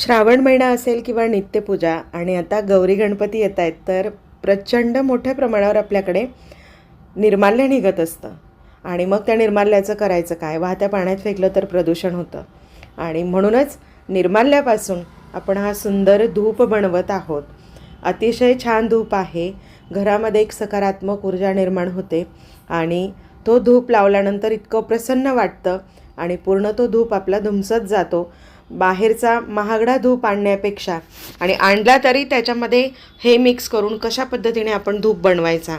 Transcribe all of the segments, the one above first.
श्रावण महिना असेल किंवा नित्यपूजा आणि आता गौरी गणपती येत आहेत तर प्रचंड मोठ्या प्रमाणावर आपल्याकडे निर्माल्य निघत असतं. आणि मग त्या निर्माल्याचं करायचं काय? वाहत्या पाण्यात फेकलं तर प्रदूषण होतं. आणि म्हणूनच निर्माल्यापासून आपण हा सुंदर धूप बनवत आहोत. अतिशय छान धूप आहे. घरामध्ये एक सकारात्मक ऊर्जा निर्माण होते. आणि तो धूप लावल्यानंतर इतकं प्रसन्न वाटतं आणि पूर्ण तो धूप आपला धुमसत जातो. बाहेरचा महागडा धूप आणण्यापेक्षा आणि आणला तरी त्याच्यामध्ये हे मिक्स करून कशा पद्धतीने आपण धूप बनवायचा?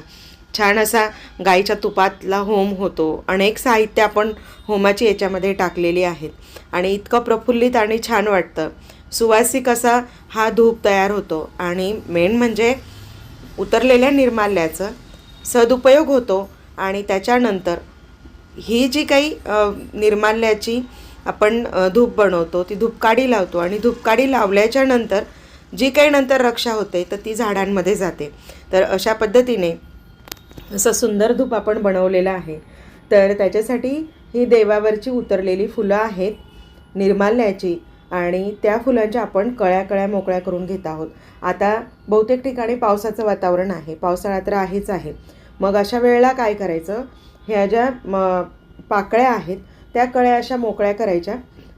छान असा गाईच्या तुपातला होम होतो. अनेक साहित्य आपण होमाची याच्यामध्ये टाकलेली आहेत. आणि इतकं प्रफुल्लित आणि छान वाटतं. सुवासिक असा हा धूप तयार होतो. आणि मेन म्हणजे उतरलेल्या निर्माल्याचं सदुपयोग होतो. आणि त्याच्यानंतर ही जी काही निर्माल्याची आपण धूप बनवतो ती धूपकाडी लावतो आणि धूपकाडी लावल्याच्या नंतर जी काही नंतर रक्षा होते तर ती झाडांमध्ये जाते. तर अशा पद्धतीने असं सुंदर धूप आपण बनवलेलं आहे. तर त्याच्यासाठी ही देवावरची उतरलेली फुलं आहेत निर्माल्याची आणि त्या फुलांच्या आपण कळ्या कळ्या मोकळ्या करून घेत आहोत. आता बहुतेक ठिकाणी पावसाचं वातावरण आहे पावसाळा तर आहेच आहे. मग अशा वेळेला काय करायचं? ह्या ज्या म पाकळ्या आहेत त्या कळ्या अशा मोकळ्या करायच्या.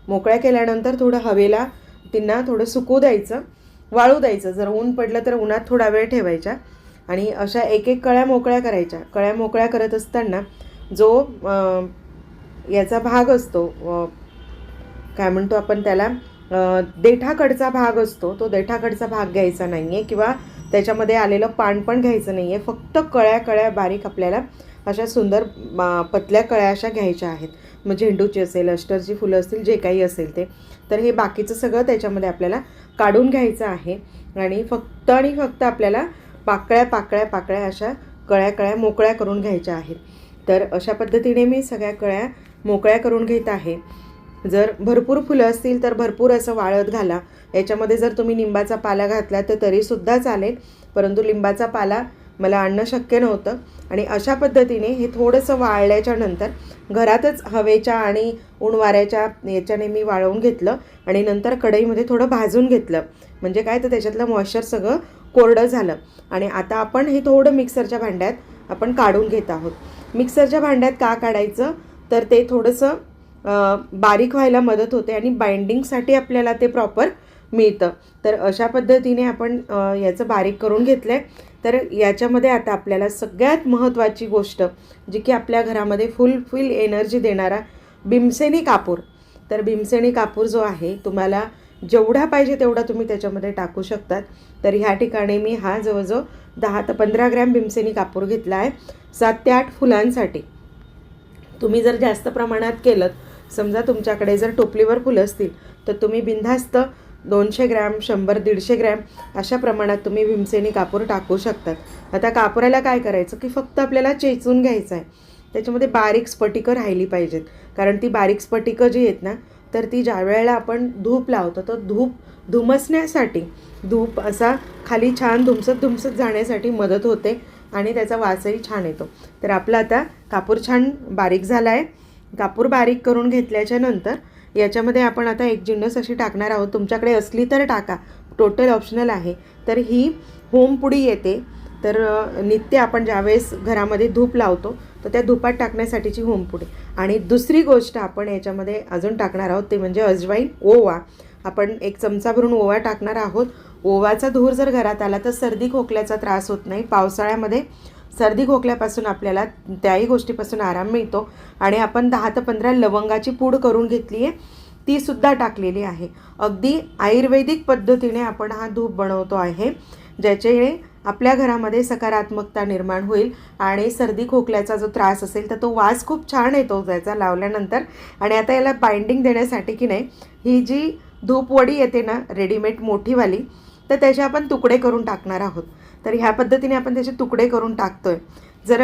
मोकळ्या केल्यानंतर थोडं हवेला तिंना थोडं सुकू द्यायचं वाळू द्यायचं. जर ऊन पडलं तर उन्हात थोडा वेळ ठेवायच्या आणि अशा एक एक कळ्या मोकळ्या करायच्या. कळ्या मोकळ्या करत असताना जो याचा भाग असतो काय म्हणतो आपण त्याला देठाकडचा भाग असतो. तो देठाकडचा भाग घ्यायचा नाही आहे किंवा त्याच्यामध्ये आलेलं पान पण घ्यायचं नाही आहे फक्त कळ्या कळ्या बारीक आपल्याला अशा सुंदर पतल्या कळ्या अशा घ्यायच्या आहेत. मग झेंडूची असेल अष्टरची फुलं असतील जे काही असेल ते. तर हे बाकीचं सगळं त्याच्यामध्ये आपल्याला काढून घ्यायचं आहे. आणि फक्त आणि फक्त आपल्याला पाकळ्या पाकळ्या पाकळ्या अशा कळ्या कळ्या मोकळ्या करून घ्यायच्या आहेत. तर अशा पद्धतीने मी सगळ्या कळ्या मोकळ्या करून घेत आहे. जर भरपूर फुलं असतील तर भरपूर असं वाळत घाला. याच्यामध्ये जर तुम्ही लिंबाचा पाला घातला तर तरीसुद्धा चालेल. परंतु लिंबाचा पाला मला आणणं शक्य नव्हतं. आणि अशा पद्धतीने हे थोडंसं वाळल्याच्या नंतर घरातच हवेच्या आणि ऊन वाऱ्याच्या याच्याने मी वाळवून घेतलं आणि नंतर कढईमध्ये थोडं भाजून घेतलं. म्हणजे काय तर त्याच्यातलं मॉइश्चर सगळं कोरडं झालं. आणि आता आपण हे थोडं मिक्सरच्या भांड्यात आपण काढून घेत आहोत. मिक्सरच्या भांड्यात का काढायचं? तर ते थोडंसं बारीक व्हायला मदत होते आणि बाइंडिंगसाठी आपल्याला ते प्रॉपर मिळतं. तर अशा पद्धतीने आपण याचं बारीक करून घेतलं आहे तर याच्यामध्ये आता आपल्याला सगळ्यात महत्त्वाची गोष्ट जी की आपल्या घरामध्ये फुलफिल एनर्जी देणारा भीमसेनी कापूर. तर भीमसेनी कापूर जो आहे तुम्हाला जेवढा पाहिजे तेवढा तुम्ही त्याच्यामध्ये टाकू शकतात. तर ह्या ठिकाणी मी हा जवळजवळ दहा ते पंधरा ग्रॅम भीमसेनी कापूर घेतला आहे. सात ते आठ फुलांसाठी. तुम्ही जर जास्त प्रमाणात केलं समजा तुमच्याकडे जर टोपलीवर फुलं असतील तर तुम्ही बिनधास्त दोनशे ग्रॅम शंभर दीडशे ग्रॅम अशा प्रमाणात तुम्ही भीमसेनी कापूर टाकू शकतात. आता कापुराला काय करायचं की फक्त आपल्याला चेचून घ्यायचं आहे. त्याच्यामध्ये बारीक स्फटिकं राहिली पाहिजेत. कारण ती बारीक स्फटिकं जी आहेत ना तर ती ज्या वेळेला आपण धूप लावतो तर धूप धुमसण्यासाठी धूप असा खाली छान धुमसत धुमसत जाण्यासाठी मदत होते आणि त्याचा वासही छान येतो. तर आपला आता कापूर छान बारीक झाला आहे. कापूर बारीक करून घेतल्याच्या नंतर याच्यामध्ये आपण आता एक जिन्नस अशी टाकणार आहोत. तुमच्याकडे असली तर टाका. टोटल ऑप्शनल आहे. तर ही होमपुडी येते. तर नित्य आपण ज्यावेळेस घरामध्ये धूप लावतो तर त्या धुपात टाकण्यासाठीची होमपुडी आणि दुसरी गोष्ट आपण याच्यामध्ये अजून टाकणार आहोत ते म्हणजे अजवाईन ओवा. आपण एक चमचा भरून ओवा टाकणार आहोत. ओवाचा धूर जर घरात आला तर सर्दी खोकल्याचा त्रास होत नाही. पावसाळ्यामध्ये सर्दी खोकल्यापासून आपल्याला त्याही गोष्टीपासून आराम मिळतो आणि आपण दहा ते पंधरा लवंगाची पूड करून घेतली आहे तीसुद्धा टाकलेली आहे. अगदी आयुर्वेदिक पद्धतीने आपण हा धूप बनवतो आहे ज्याचे आपल्या घरामध्ये सकारात्मकता निर्माण होईल आणि सर्दी खोकल्याचा जो त्रास असेल तर तो वास खूप छान येतो त्याचा लावल्यानंतर. आणि आता याला बाइंडिंग देण्यासाठी की नाही ही जी धूपवडी येते ना रेडीमेड मोठीवाली तर त्याचे आपण तुकडे करून टाकणार आहोत. तर ह्या पद्धतीने आपण त्याचे तुकडे करून टाकतो आहे जर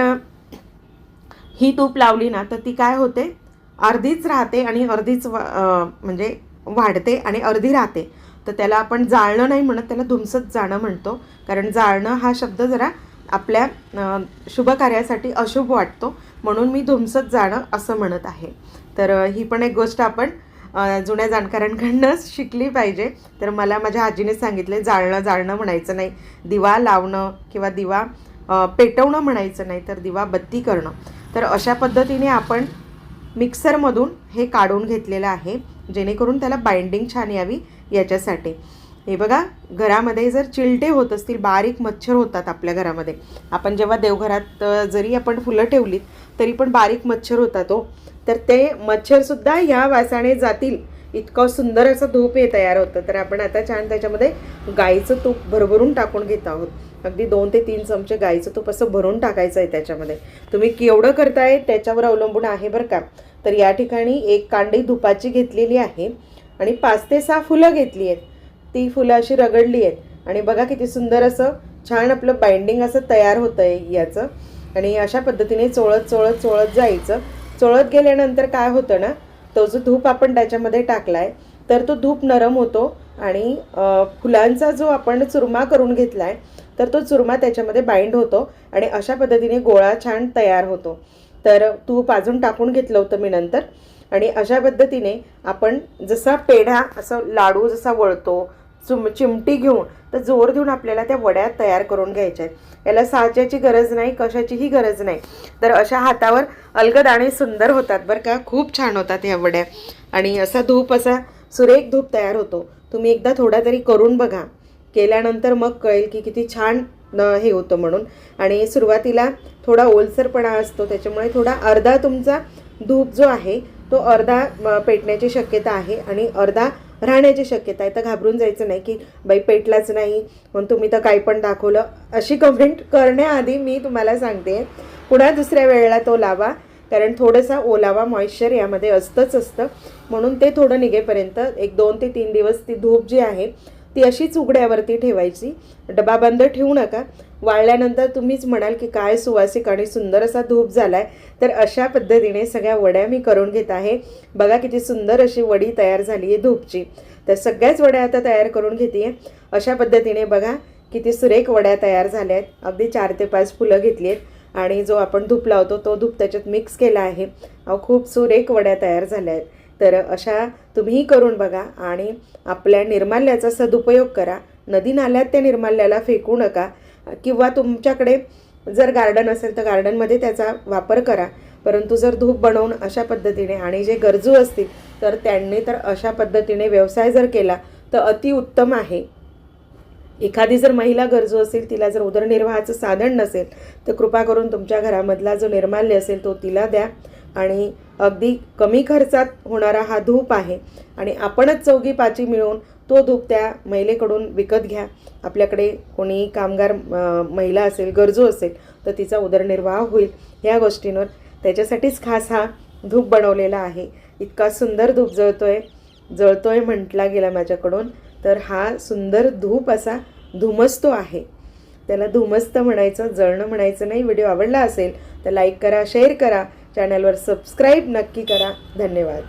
ही तूप लावली ना तर ती काय होते? अर्धीच राहते आणि अर्धीच वा- म्हणजे वाढते आणि अर्धी राहते. तर त्याला आपण जाळणं नाही म्हणत त्याला धुमसत जाणं म्हणतो. कारण जाळणं हा शब्द जरा आपल्या शुभकार्यासाठी शुभ कार्यासाठी अशुभ वाटतो. म्हणून मी धुमसत जाणं असं म्हणत आहे. तर ही पण एक गोष्ट आपण जुन्या जाणकारांकडनंच शिकली पाहिजे. तर मला माझ्या आजीने सांगितले जाळणं जाळणं म्हणायचं नाही. दिवा लावणं किंवा दिवा पेटवणं म्हणायचं नाही तर दिवा बत्ती करणं. तर अशा पद्धतीने आपण मिक्सरमधून हे काढून घेतलेलं आहे जेणेकरून त्याला बाइंडिंग छान यावी याच्यासाठी. हे बघा घरामध्ये जर चिलटे होत असतील बारीक मच्छर होतात आपल्या घरामध्ये. आपण जेव्हा देवघरात जरी आपण फुलं ठेवलीत तरी पण बारीक मच्छर होतात हो. तर ते मच्छरसुद्धा ह्या वासाने जातील. इतकं सुंदर असं धूप हे तयार होतं. तर आपण आता छान त्याच्यामध्ये गाईचं तूप भरभरून टाकून घेत आहोत. अगदी दोन ते तीन चमचे गाईचं तूप असं भरून टाकायचं आहे त्याच्यामध्ये. तुम्ही केवढं करताय त्याच्यावर अवलंबून आहे बरं का? तर या ठिकाणी एक कांडी धुपाची घेतलेली आहे आणि पाच ते सहा फुलं घेतली आहेत. ती फुलं अशी रगडली आहेत. आणि बघा किती सुंदर असं छान आपलं बाइंडिंग असं तयार होतं आहे याचं. आणि अशा पद्धतीने चोळत चोळत चोळत जायचं. चोळत गेल्यानंतर काय होतं ना तो जो धूप आपण त्याच्यामध्ये टाकला आहे तर तो धूप नरम होतो आणि फुलांचा जो आपण चुरमा करून घेतला आहे तर तो चुरमा त्याच्यामध्ये बाइंड होतो आणि अशा पद्धतीने गोळा छान तयार होतो. तर तूप अजून टाकून घेतलं होतं मी नंतर. आणि अशा पद्धतीने आपण जसा पेढा असं लाडू जसा वळतो चुम चिमटी घेऊन तर जोर देऊन आपल्याला त्या वड्या तयार करून घ्यायच्या आहेत. याला साच्याची गरज नाही कशाचीही गरज नाही. तर अशा हातावर अलगद आणि सुंदर होतात बरं का. खूप छान होतात ह्या वड्या. आणि असा धूप असा सुरेख धूप तयार होतो. तुम्ही एकदा थोडा तरी करून बघा. केल्यानंतर मग कळेल की किती छान हे होतं म्हणून. आणि सुरुवातीला थोडा ओलसरपणा असतो त्याच्यामुळे थोडा अर्धा तुमचा धूप जो आहे तो अर्धा पेटण्याची शक्यता आहे. आणि अर्धा राहण्याची शक्यता आहे. तर घाबरून जायचं नाही की बाई पेटलाच नाही. म्हणून तुम्ही तर काही पण दाखवलं. अशी कमेंट करण्याआधी मी तुम्हाला सांगते पुन्हा दुसऱ्या वेळेला तो लावा. कारण थोडंसा ओलावा मॉइश्चर यामध्ये असतंच असतं. म्हणून ते थोडं निघेपर्यंत एक दोन ते तीन दिवस ती धूप जी आहे ती अशीच उघड्यावरती ठेवायची. डबा बंद ठेवू नका. वाळल्यानंतर तुम्हीच म्हणाल की काय सुवासिक आणि सुंदर असा धूप झाला आहे तर अशा पद्धतीने सगळ्या वड्या मी करून घेत आहे. बघा किती सुंदर अशी वडी तयार झाली आहे धूपची. तर सगळ्याच वड्या आता तयार करून घेते अशा पद्धतीने बघा किती सुरेख वड्या तयार झाल्या आहेत अगदी चार ते पाच फुलं घेतली आहेत आणि जो आपण धूप लावतो तो धूप त्याच्यात मिक्स केला आहे. अहो खूप सुरेख वड्या तयार झाल्या आहेत तर अशा तुम्हीही करून बघा आणि आपल्या निर्माल्याचा सदुपयोग करा. नदी नाल्यात त्या निर्माल्याला फेकू नका. किंवा तुमच्याकडे जर गार्डन असेल तर गार्डनमध्ये त्याचा वापर करा. परंतु जर धूप बनवून अशा पद्धतीने आणि जे गरजू असतील तर त्यांनी तर अशा पद्धतीने व्यवसाय जर केला तर अतिउत्तम आहे. एखादी जर महिला गरजू असेल तिला जर उदरनिर्वाहाचं साधन नसेल तर कृपा करून तुमच्या घरामधला जो निर्माल्य असेल तो तिला द्या. आणि अगदी कमी खर्चात होणारा हा धूप आहे. आणि आपणच चौघी पाची मिळून तो धूप त्या महिलेकडून विकत घ्या. आपल्याकडे कोणी कामगार महिला असेल गरजू असेल तर तिचा उदरनिर्वाह होईल. ह्या गोष्टींवर त्याच्यासाठीच खास हा धूप बनवलेला आहे. इतका सुंदर धूप जळतो आहे जळतो आहे म्हटला गेला माझ्याकडून तर हा सुंदर धूप असा धुमसतो आहे. त्याला धुमस्त म्हणायचं जळणं म्हणायचं नाही. व्हिडिओ आवडला असेल तर लाईक करा शेअर करा. चॅनलवर सबस्क्राईब नक्की करा. धन्यवाद.